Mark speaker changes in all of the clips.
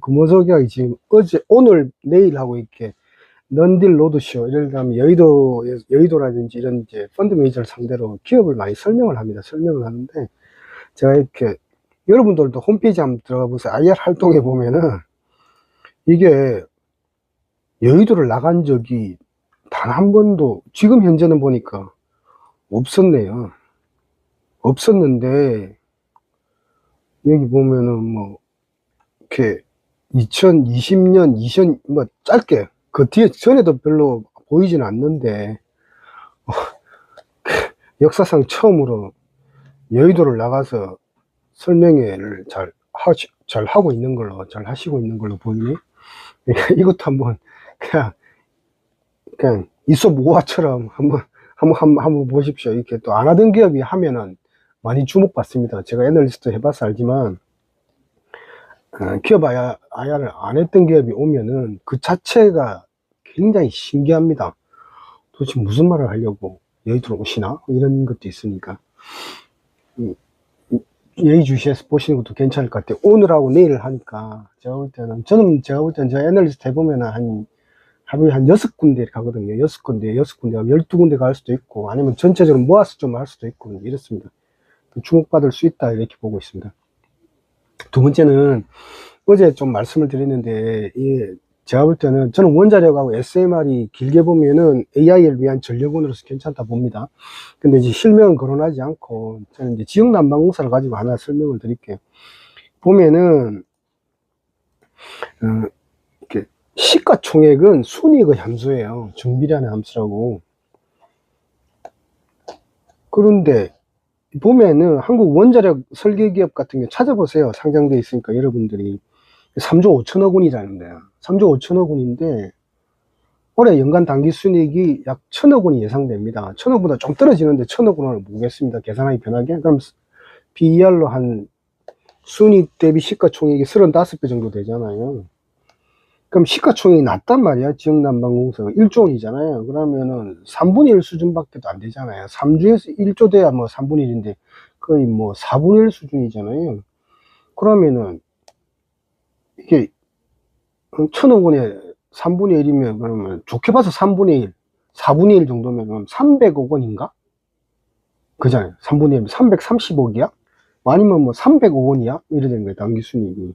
Speaker 1: 금호석이 지금 어제, 오늘, 내일 하고 이렇게 넌딜 로드쇼, 예를 들면 여의도, 여의도라든지 이런 이제 펀드 매니저를 상대로 기업을 많이 설명을 합니다. 설명을 하는데, 제가 이렇게, 여러분들도 홈페이지 한번 들어가 보세요. IR 활동해 보면은, 이게 여의도를 나간 적이 단 한 번도, 지금 현재는 보니까 없었네요. 없었는데, 여기 보면은 뭐, 이렇게 2020년, 2000, 뭐 짧게, 그 뒤에 전에도 별로 보이지는 않는데, 어, 역사상 처음으로 여의도를 나가서 설명회를 잘, 하, 잘 하고 있는 걸로, 잘 하시고 있는 걸로. 그러니까 이것도 한번, 그냥, 그냥, 있어 모아처럼 한번, 한번, 한번, 한번 보십시오. 이렇게 또 안 하던 기업이 하면은 많이 주목받습니다. 제가 애널리스트 해봐서 알지만, 어, 기업 아야, 아야를 안 했던 기업이 오면은 그 자체가 굉장히 신기합니다. 도대체 무슨 말을 하려고 여의도로 오시나? 이런 것도 있으니까. 음, 음, 예의주시해서 보시는 것도 괜찮을 것 같아요. 오늘하고 내일을 하니까 제가 볼 때는, 저는 제가 볼 때는 제가 애널리스트 해보면은 한, 하루에 한 여섯 군데 가거든요. 여섯 군데, 여섯 군데, 열두 군데 갈 수도 있고, 아니면 전체적으로 모아서 좀 할 수도 있고, 이렇습니다. 주목받을 수 있다, 이렇게 보고 있습니다. 두 번째는 어제 좀 말씀을 드렸는데 이 제가 볼 때는 저는 원자력하고 SMR이 길게 보면은 AI를 위한 전력원으로서 괜찮다 봅니다. 근데 이제 실명은 거론하지 않고 저는 이제 지역 난방공사를 가지고 하나 설명을 드릴게요. 보면은 어, 시가총액은 순이익의 함수예요. 정비례하는 함수라고. 그런데 보면은 한국 원자력 설계 기업 같은 게 찾아보세요. 상장돼 있으니까 여러분들이 3조 5천억 원이라는데 3조 5천억 원인데 올해 연간 당기 순이익이 약 1천억 원이 예상됩니다. 1천억보다 좀 떨어지는데 1천억 원을 보겠습니다. 계산하기 편하게. 그럼 BER로 한 순이익 대비 시가총액이 35배 정도 되잖아요. 그럼 시가총액이 낮단 말이야. 지역난방공사가 1조 원이잖아요. 그러면은 3분의 1 수준밖에 안 되잖아요. 3주에서 1조 돼야 뭐 3분의 1인데 거의 뭐 4분의 1 수준이잖아요. 그러면은 이게 천억 원에 3분의 1이면 그러면 좋게 봐서 3분의 1, 4분의 1 정도면 그럼 300억 원인가? 그잖아요. 3분의 1, 330억이야? 아니면 뭐 300억 원이야? 이래 되는 거예요. 당기순이익이.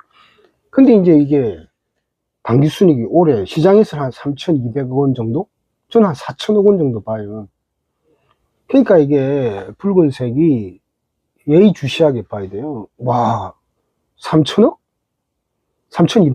Speaker 1: 근데 이제 이게 당기 순이익이 올해 시장에서 한 3,200억 원 정도? 저는 한 4천억 원 정도 봐요. 그러니까 이게 붉은색이 예의주시하게 봐야 돼요. 와, 3천억? 3,200억?